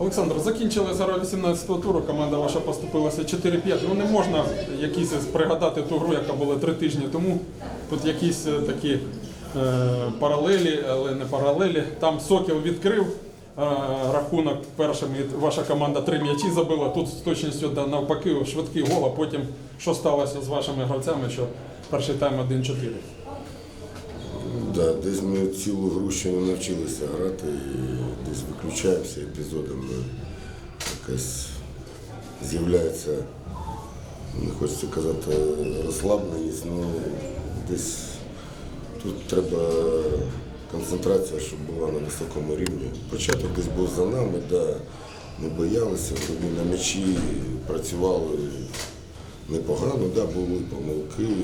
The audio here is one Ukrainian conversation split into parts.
Олександр, закінчили зараз 18-го туру, команда ваша поступилася 4-5. Ну не можна якісь пригадати ту гру, яка була три тижні тому. Тут якісь е, такі е, паралелі, але не паралелі. Там Сокіл відкрив е, рахунок першим, і ваша команда три м'ячі забила. Тут з точністю навпаки швидкий гол, а потім що сталося з вашими гравцями, що перший тайм 1-4. Да, десь ми цілу гру ще не навчилися грати і десь виключаємося епізодами. Якась з'являється, не хочеться казати, розслабленість, ну десь тут треба концентрація, щоб була на високому рівні. Початок десь був за нами, да, не боялися, тобі на м'ячі працювали непогано, да, були помилки.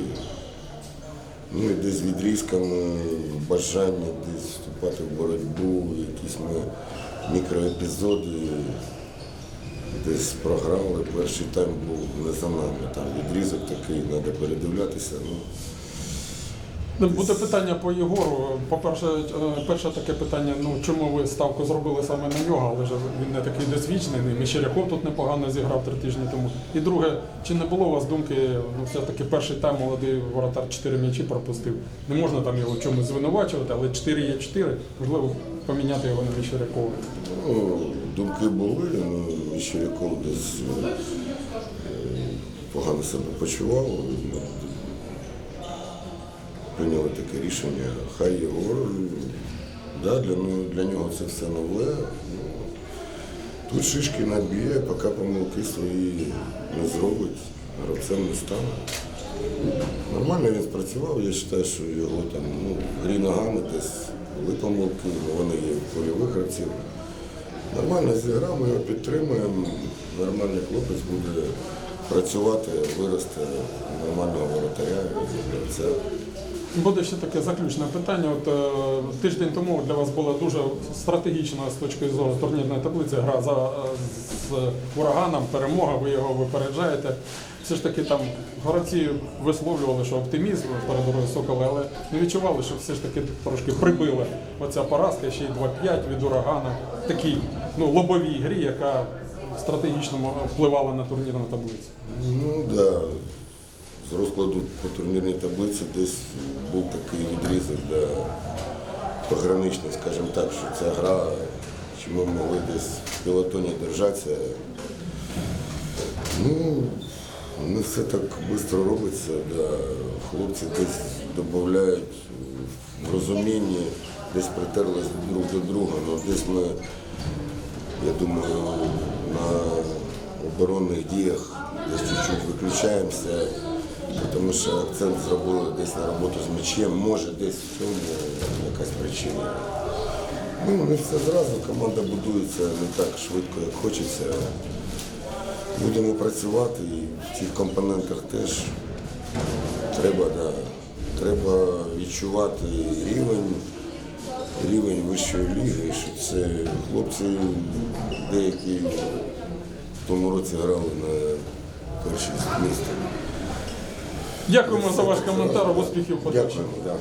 Ну десь відрізками, бажання десь вступати в боротьбу, якісь ми мікроепізоди десь програли. Перший тайм був не за нами. Там відрізок такий, треба передивлятися. Ну, Буде питання по Єгору. По-перше, е, перше таке питання, ну чому ви ставку зробили саме на нього, але ж він не такий досвідчений, і тут непогано зіграв три тижні тому. І друге, чи не було у вас думки, ну все-таки перший тайм молодий воротар 4 м'ячі пропустив. Не можна там його чомусь звинувачувати, але 4 є 4, можливо, поміняти його на Мещерякова. ну, думки були, ну, Міщеряков десь е, погано себе почував. Прийняли таке рішення. Хай Єгор, да, для, ну, для нього це все нове. Ну, Тут шишки наб'є, поки помилки свої не зробить, гравцем не стане. Нормально він спрацював, я вважаю, що його там ну, грі ногами десь були помилки, вони є в польових гравців. Нормально зіграв, ми його підтримуємо, нормальний хлопець буде працювати, виросте нормального воротаря, гравця. Буде ще таке заключне питання. От е, тиждень тому для вас була дуже стратегічна з точки зору турнірної таблиці гра за е, з ураганом, перемога, ви його випереджаєте. Все ж таки там гравці висловлювали, що оптимізм перед Соколи, але не відчували, що все ж таки трошки прибили оця поразка, ще й 2-5 від урагана. Такій ну, лобовій грі, яка стратегічно впливала на турнірну таблицю. Ну да. З розкладу по турнірній таблиці десь був такий відрізок, де пограничний, скажімо так, що ця гра, чи ми могли десь в пілотоні держатися. Ну, не все так швидко робиться, да. хлопці десь додають в розумінні, десь притерлись друг до друга, ну десь ми, я думаю, на оборонних діях десь чуть-чуть виключаємося, тому що акцент зробили десь на роботу з м'ячем, може десь в цьому якась причина. Ну, не все зразу, команда будується не так швидко, як хочеться. Будемо працювати і в цих компонентах теж треба, да, треба відчувати рівень, рівень вищої ліги, що це хлопці деякі в тому році грали на першій місці. Дякуємо за ваш коментар, успіхів подальших. Дякуємо.